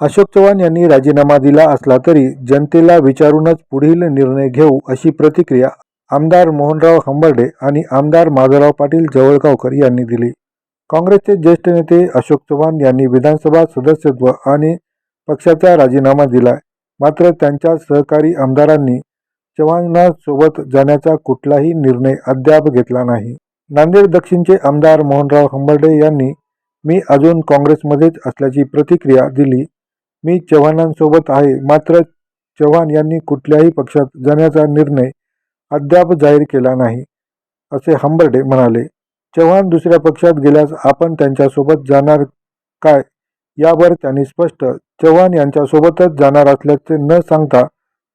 अशोक चव्हाण यांनी राजीनामा दिला असला तरी जनतेला विचारूनच पुढील निर्णय घेऊ अशी प्रतिक्रिया आमदार मोहनराव हंबर्डे आणि आमदार माधवराव पाटील जवळगावकर यांनी दिली. काँग्रेसचे ज्येष्ठ नेते अशोक चव्हाण यांनी विधानसभा सदस्यत्व आणि पक्षाचा राजीनामा दिला. मात्र त्यांच्या सहकारी आमदारांनी चव्हाणांसोबत जाण्याचा कुठलाही निर्णय अद्याप घेतला नाही. नांदेड दक्षिणचे आमदार मोहनराव हंबर्डे यांनी मी अजून काँग्रेसमध्येच असल्याची प्रतिक्रिया दिली मी चव्हाणांसोबत आहे. मात्र चव्हाण यांनी कुठल्याही पक्षात जाण्याचा निर्णय अद्याप जाहीर केला नाही असे हंबर्डे म्हणाले. चव्हाण दुसऱ्या पक्षात गेल्यास आपण त्यांच्यासोबत जाणार काय? यावर त्यांनी स्पष्ट चव्हाण यांच्यासोबतच जाणार असल्याचे न सांगता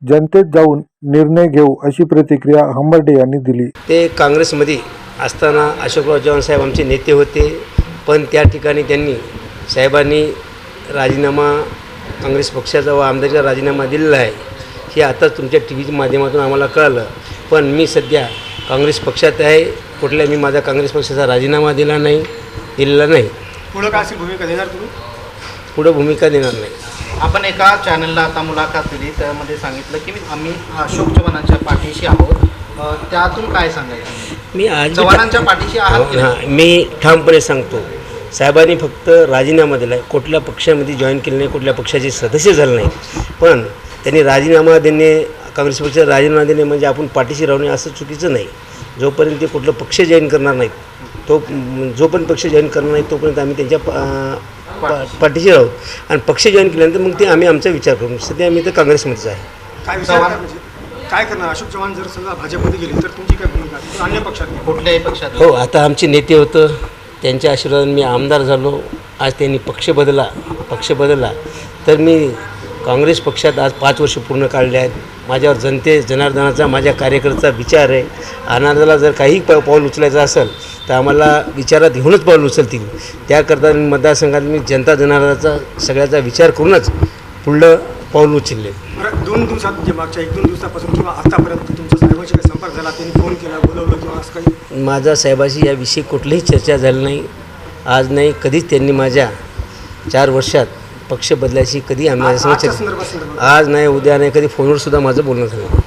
जनतेत जाऊन निर्णय घेऊ अशी प्रतिक्रिया हंबर्डे यांनी दिली. ते काँग्रेसमध्ये असताना अशोकराव चव्हाण साहेब आमचे नेते होते. पण त्या ठिकाणी त्यांनी साहेबांनी राजीनामा काँग्रेस पक्षाचा व आमदारचा राजीनामा दिलेला आहे. हे आता तुमच्या टी व्हीच्या माध्यमातून आम्हाला कळलं. पण मी सध्या काँग्रेस पक्षात आहे. कुठल्या मी माझा काँग्रेस पक्षाचा राजीनामा दिला नाही दिलेला नाही. पुढं काय अशी भूमिका देणार तुम्ही? पुढं भूमिका देणार नाही. आपण एका चॅनलला आता मुलाखत दिली त्यामध्ये सांगितलं की आम्ही अशोक चव्हाणांच्या पाठीशी आहोत. अ, त्यातून काय सांगायचं? मी आज चव्हाणांच्या पाठीशी आहात? हां मी ठामपणे सांगतो. साहेबांनी फक्त राजीनामा दिला आहे कुठल्या पक्षामध्ये जॉईन केलं नाही कुठल्या पक्षाचे सदस्य झाले नाही पण त्यांनी राजीनामा देणे काँग्रेस पक्षाचा राजीनामा देणे म्हणजे आपण पाठीशी राहणे असं चुकीचं नाही. जोपर्यंत ते कुठलं पक्ष जॉईन करणार नाहीत तो जो पण पक्ष जॉईन करणार नाही तोपर्यंत आम्ही त्यांच्या पा- पा- पाठीशी राहू. आणि पक्ष जॉईन केल्यानंतर मग ते आम्ही आमचा विचार करू. सध्या आम्ही तर काँग्रेसमध्येच आहे. काय विचार काय काय करणार? अशोक चव्हाण जर समजा भाजपमध्ये गेले तर तुमची काय भूमिका? अन्य पक्षात? कुठल्याही पक्षात. हो आता आमचे नेते होतं. त्यांच्या आशीर्वादाने मी आमदार झालो. आज त्यांनी पक्ष बदला पक्ष बदलला. तर मी काँग्रेस पक्षात आज पाच वर्ष पूर्ण काढले आहेत. माझ्यावर जनते जनार्दनाचा माझ्या कार्यकर्त्याचा विचार आहे. आनंदाला जर काही प पाऊल उचलायचं असेल तर आम्हाला विचारात घेऊनच पाऊल उचलतील. त्याकरता मी मतदारसंघात मी जनता जनार्दनाचा सगळ्याचा विचार करूनच पुढलं पाऊल उचलले. बरं दोन दिवसात म्हणजे मागच्या एक दोन दिवसापासून किंवा आतापर्यंत तुमचं संपर्क झाला त्यांनी फोन केला बोलवलं किंवा असं काही? माझा साहेबाशी याविषयी कुठलीही चर्चा झाली नाही. आज नाही कधीच त्यांनी माझ्या चार वर्षात पक्ष बदलायची कधी आम्ही आज नाही उद्या नाही कधी फोनवर सुद्धा माझं बोलणं झालं